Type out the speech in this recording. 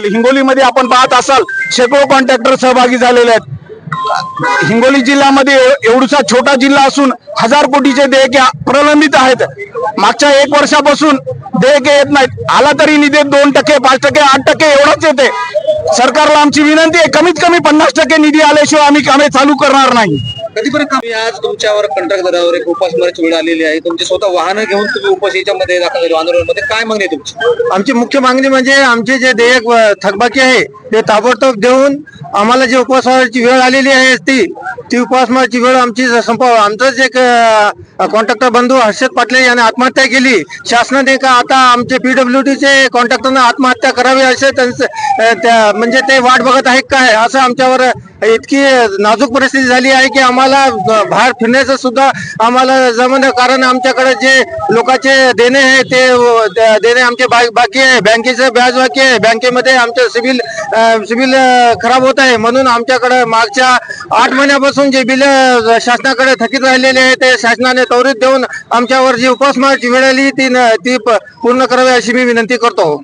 झालेले हिंगोलीमध्ये आपण पाहत असाल शेकडो कॉन्ट्रॅक्टर सहभागी झालेले आहेत. हिंगोली जिल्ह्यामध्ये एव- एवढूसा छोटा जिल्हा असून हजार कोटीचे देयके प्रलंबित आहेत. मागच्या एक वर्षापासून देयके येत नाहीत. आला तरी निधी दोन टक्के पाच टक्के आठ टक्के एवढंच येते. सरकारला आमची विनंती आहे कमीत कमी पन्नास टक्के निधी आल्याशिवाय आम्ही कामे चालू करणार नाही. कधीपर्यंत तुम्ही आज तुमच्यावर कंत्राट दरावर एक उपासमाराची वेळ आलेली आहे? तुमची स्वतः वाहनं घेऊन तुम्ही उपास याच्यामध्ये दाखल झाले आंदोलनामध्ये काय मागणी आहे तुमची? आमची मुख्य मागणी म्हणजे आमचे जे देयक व थकबाकी आहे ते ताबडतोब देऊन आम्हाला जी उपवासाची वेळ आलेली आहे ती ती उपवासमाची वेळ आमची संपव. आमचंच एक कॉन्ट्रॅक्टर बंधू हर्षद पाटले याने आत्महत्या केली. शासनाने का आता आमचे पीडब्ल्यू चे कॉन्ट्रॅक्टरनं आत्महत्या करावी असे त्यांचं म्हणजे ते वाट बघत आहेत काय? असं आमच्यावर इतकी नाजूक परिस्थिती झाली आहे की आम्हाला बाहेर फिरण्याचं सुद्धा आम्हाला जमणं कारण आमच्याकडे जे लोकांचे देणे आहे ते देणे आमचे बाकी आहे. बँकेचं व्याज बाकी आहे. बँकेमध्ये आमचं सिबिल सिबिल खराब होत आहे. म्हणून आमच्याकडे मागच्या आठ महिन्यापासून जे बिल शासनाकडे थकीत राहिलेले आहे ते शासनाने त्वरित देऊन आमच्यावर जी उपासमारची वेळ आली ती न- ती प- पूर्ण करावी अशी मी विनंती करतो.